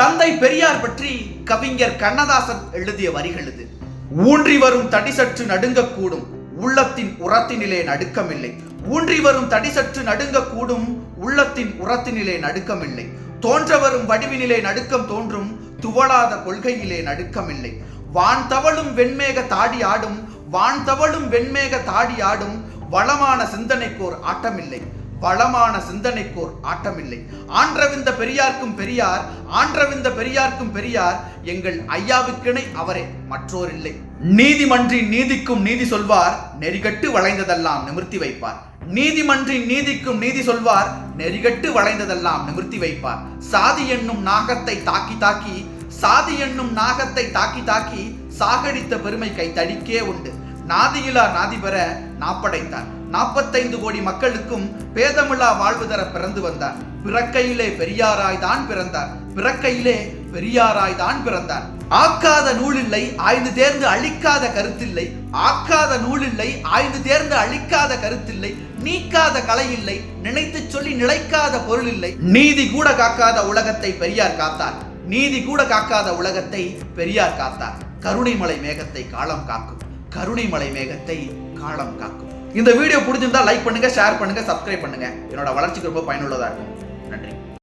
தந்தை பெரியார் பற்றி கவிஞர் கண்ணதாசன் எழுதிய வரிகள் இது. ஊன்றி வரும் தடி சற்று நடுங்கக்கூடும் உள்ளத்தின் உரத்தினிலே நடுக்கமில்லை. ஊன்றி வரும் தடி சற்று நடுங்கக்கூடும் உள்ளத்தின் உரத்தினிலே நடுக்கமில்லை. தோன்ற வரும் வடிவினிலே நடுக்கம் தோன்றும் துவளாத கொள்கையிலே நடுக்கமில்லை. வான் தவளும் வெண்மேக தாடி ஆடும் வான் தவளும் வெண்மேக தாடி ஆடும் வளமான சிந்தனைக்கோர் ஆட்டமில்லை. வளமான சிந்தனைக்கோர் ஆட்டமில்லை. ஆன்றவிந்த பெரியார்க்கும் பெரியார் ஆன்றவிந்த பெரியார்க்கும் பெரியார் எங்கள் ஐயாவுக்கிணை அவரே மற்றோர் இல்லை நீதிமன்றின் நீதிக்கும் நீதி சொல்வார் நெறிகட்டு வளைந்ததெல்லாம் நிமிர்த்தி வைப்பார். நீதிமன்றின் நீதிக்கும் நீதி சொல்வார் நெறிகட்டு வளைந்ததெல்லாம் நிமிர்த்தி வைப்பார். சாதி என்னும் நாகத்தை தாக்கி தாக்கி சாதி என்னும் நாகத்தை தாக்கி தாக்கி சாகடித்த பெருமை கை தடிக்கே உண்டு. நாதியிலா நாதி பெற நாப்படைத்தார் நாற்பத்தைந்து கோடி மக்களுக்கும் பேதமில்லா வாழ்வு தர பிறந்து வந்தார். பிறக்கையிலே பெரியாராய் தான் பிறந்தார். பிறக்கையிலே பெரியாராய் தான் பிறந்தார். ஆக்காத நூலில்லை ஆய்ந்து தேர்ந்து அழிக்காத கருத்தில்லை. ஆக்காத நூலில்லை ஆய்ந்து தேர்ந்து அழிக்காத கருத்தில்லை. நீக்காத கலை இல்லை நினைத்து சொல்லி நிலைக்காத பொருள் இல்லை நீதி கூட காக்காத உலகத்தை பெரியார் காத்தார். நீதி கூட காக்காத உலகத்தை பெரியார் காத்தார். கருணைமலை மேகத்தை காலம் காக்கும். கருணை மலை மேகத்தை காலம் காக்கும். இந்த வீடியோ பிடிச்சிருந்தா லைக் பண்ணுங்க ஷேர் பண்ணுங்க சப்ஸ்கிரைப் பண்ணுங்க. என்னோட வளர்ச்சிக்கு ரொம்ப பயனுள்ளதாக இருக்கும். நன்றி.